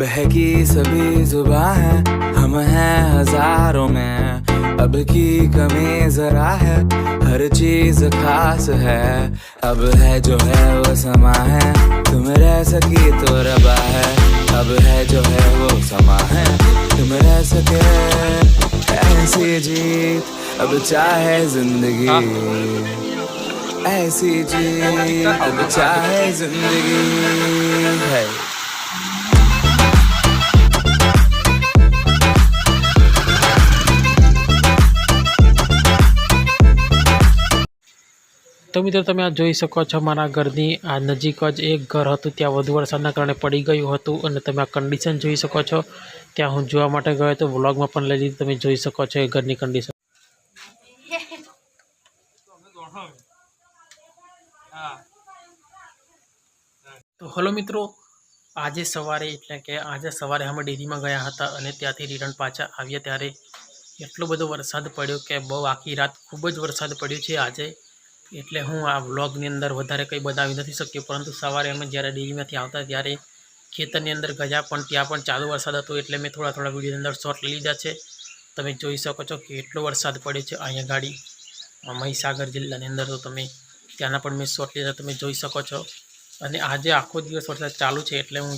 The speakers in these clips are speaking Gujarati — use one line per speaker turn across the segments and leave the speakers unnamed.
बहकी सभी जुबा है हम हैं हज़ारों में। अब की कमी जरा है हर चीज़ खास है। अब है जो है वो समा है तुम रह सकी तो रबा है। अब है जो है वो समा है तुम रह सके। ऐसी जीत अब चाहे ज़िंदगी। ऐसी जीत अब चाहे ज़िंदगी। है।
તો મિત્રો તમે આ જોઈ શકો છો, મારા ઘરની આ નજીક જ એક ઘર હતું, ત્યાં વધુ વરસાદના કારણે પડી ગયું હતું અને તમે આ કન્ડિશન જોઈ શકો છો. ત્યાં હું જોવા માટે ગયો હતો વ્લોગમાં પણ લઈ લીધી, તમે જોઈ શકો છો એ ઘરની કન્ડિશન તો હલો મિત્રો, આજે સવારે એટલે કે આજે સવારે અમે ડેરીમાં ગયા હતા અને ત્યાંથી રિટર્ન પાછા આવ્યા ત્યારે એટલો બધો વરસાદ પડ્યો કે બહુ આખી રાત ખૂબ જ વરસાદ પડ્યો છે આજે. એટલે હું આ વ્લોગની અંદર વધારે કંઈ બતાવી નથી શક્યો, પરંતુ સવારે અમે જ્યારે ડેરીમાંથી આવતા ત્યારે ખેતરની અંદર ગયા પણ ત્યાં પણ ચાલુ વરસાદ હતો, એટલે મેં થોડા થોડા વિડીયોની અંદર શોર્ટ લઈ લીધા છે. તમે જોઈ શકો છો કે એટલો વરસાદ પડ્યો છે અહીંયા ગાડી મહીસાગર જિલ્લાની અંદર, તો તમે ત્યાંના પણ મેં શોર્ટ લીધા, તમે જોઈ શકો છો. અને આજે આખો દિવસ વરસાદ ચાલુ છે, એટલે હું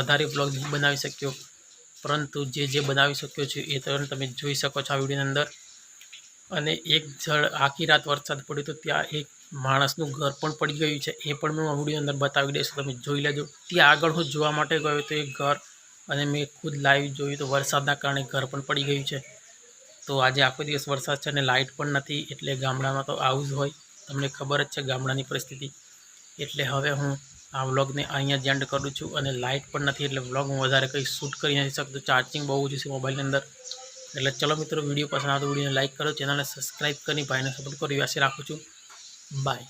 વધારે બ્લોગ નહીં બનાવી શક્યો. પરંતુ જે જે બનાવી શક્યો છું એ તમે જોઈ શકો છો આ વિડીયોની અંદર. અને એક જળ આખી રાત વરસાદ પડ્યો તો ત્યાં એક માણસનું ઘર પણ પડી ગયું છે. એ પણ મેં વીડિયો અંદર બતાવી દઈશ. તમે જોઈ લેજો. ત્યાં આગળ હું જોવા માટે ગયો તો એક ઘર અને મેં ખુદ લાઈવ જોયું તો વરસાદના કારણે ઘર પણ પડી ગયું છે. તો આજે આખો દિવસ વરસાદ છે અને લાઇટ પણ નથી એટલે ગામડામાં તો આવું જ હોય. તમને ખબર જ છે ગામડાની પરિસ્થિતિ. એટલે હવે હું આ વ્લોગને અહીંયા જ એન્ડ કરું છું અને લાઇટ પણ નથી એટલે વ્લોગ હું વધારે કંઈ શૂટ કરી નથી શકતો. ચાર્જિંગ બહુ ઓછું છે મોબાઈલની અંદર. એટલે ચલો મિત્રો, વીડિયો પસંદ આવે તો વિડીયોને લાઇક કરો, ચેનલને સબસ્ક્રાઈબ કરી ભાઈને સપોર્ટ કરો આશા રાખું છું. બાય